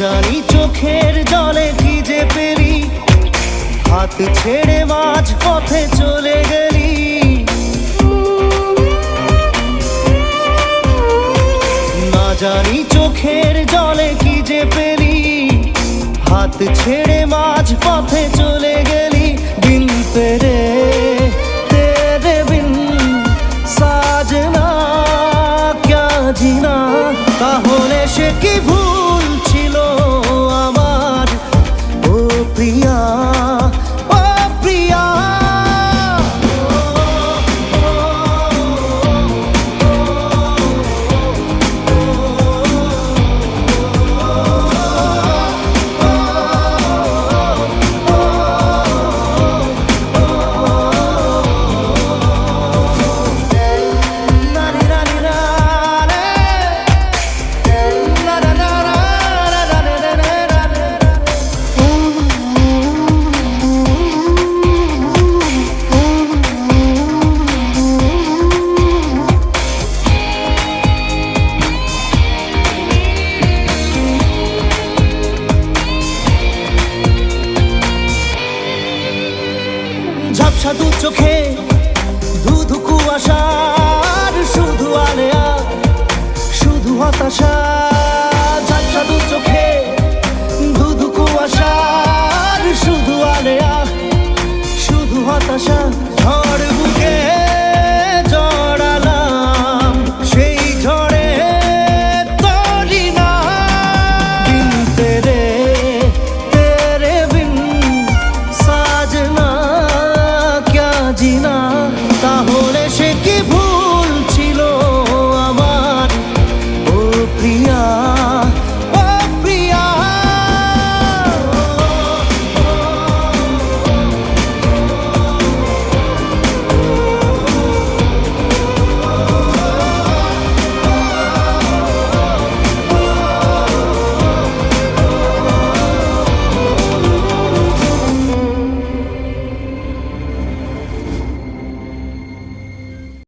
জানি চোখের জলে ভিজে পেরি হাত ছেড়ে মাঝ পথে চলে গেলি। না জানি চোখের জলে কি যে পেরি হাত ছেড়ে মাঝ পথে চলে গেলি। দিন পেরে সাজনা क्या তাহলে সে কি ভুল ঝাপসা দু চোখে ধুধু কুয়াশার শুধু আলেয়া, শুধু হতাশা। ঝাপসা দু চোখে ধুধু কুয়াশার শুধু আলেয়া, শুধু হতাশা।